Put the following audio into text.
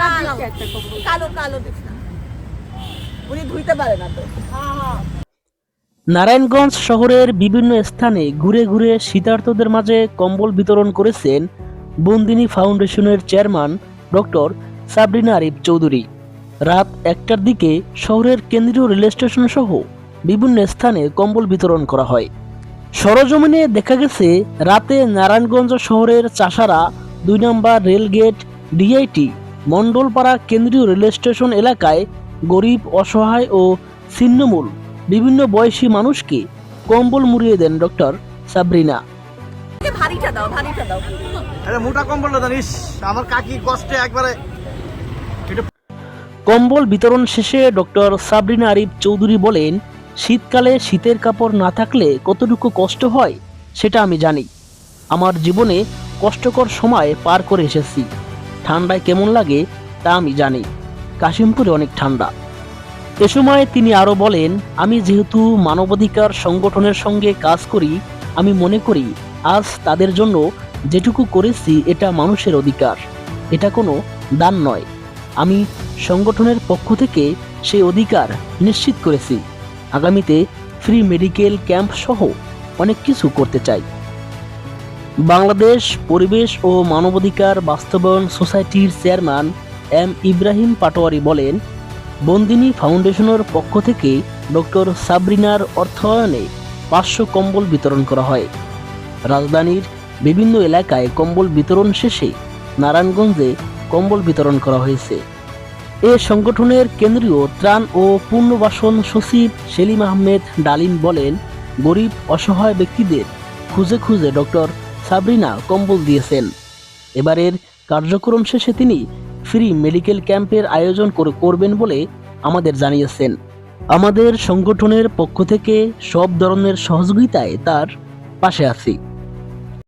কালো কালো উনি ধুইতে পারে না তো। নারায়ণগঞ্জ শহরের বিভিন্ন স্থানে ঘুরে ঘুরে শীতার্থদের মাঝে কম্বল বিতরণ করেছেন বন্দিনী ফাউন্ডেশনের চেয়ারম্যান ডক্টর সাবরিনা আরিফ চৌধুরী। রাত একটার দিকে শহরের কেন্দ্রীয় রেল স্টেশন সহ বিভিন্ন স্থানে কম্বল বিতরণ করা হয়। সরজমিনে দেখা গেছে রাতে নারায়ণগঞ্জ শহরের চাষারা দুই নম্বর রেলগেট ডিআইটি মণ্ডলপাড়া কেন্দ্রীয় রেল স্টেশন এলাকায় গরিব অসহায় ও ছিন্নমূল বিভিন্ন বয়সী মানুষকে কম্বল মুড়িয়ে দেন ডক্টর সাবরিনা। ভারীটা দাও ভারীটা দাও। আরে মোটা কম্বল না জানিস আমার কাকি কষ্টে একবারে কম্বল বিতরণ শেষে ডক্টর সাবরিনা আরিফ চৌধুরী বলেন শীতকালে শীতের কাপড় না থাকলে কতটুকু কষ্ট হয় সেটা আমি জানি। আমার জীবনে কষ্টকর সময় পার করে এসেছি। ঠান্ডায় কেমন লাগে তা আমি জানি। কাশিমপুরে অনেক ঠান্ডা। এ সময় তিনি আরও বলেন, আমি যেহেতু মানবাধিকার সংগঠনের সঙ্গে কাজ করি, আমি মনে করি আজ তাদের জন্য যেটুকু করেছি এটা মানুষের অধিকার। এটা কোনো দান নয়। আমি সংগঠনের পক্ষ থেকে সেই অধিকার নিশ্চিত করেছি। আগামীতে ফ্রি মেডিকেল ক্যাম্প সহ অনেক কিছু করতে চাই। বাংলাদেশ পরিবেশ ও মানবাধিকার বাস্তবায়ন সোসাইটির চেয়ারম্যান এম ইব্রাহিম পাটোয়ারি বলেন, বন্দিনী ফাউন্ডেশনের পক্ষ থেকে ডক্টর সাবরিনার অর্থায়নে পাঁচশো কম্বল বিতরণ করা হয়। রাজধানীর বিভিন্ন এলাকায় কম্বল বিতরণ শেষে নারায়ণগঞ্জে কম্বল বিতরণ করা হয়েছে। এ সংগঠনের কেন্দ্রীয় ত্রাণ ও পুনর্বাসন সচিব সেলিম আহমেদ ডালিম বলেন, গরিব, অসহায় ব্যক্তিদের খুঁজে খুঁজে ডক্টর সাবরিনা কম্বল দিয়েছেন। এবারের কার্যক্রম শেষে তিনি ফ্রি মেডিকেল ক্যাম্পের আয়োজন করবেন বলে আমাদের জানিয়েছেন। আমাদের সংগঠনের পক্ষ থেকে সব ধরনের সহযোগিতায় তার পাশে আছি।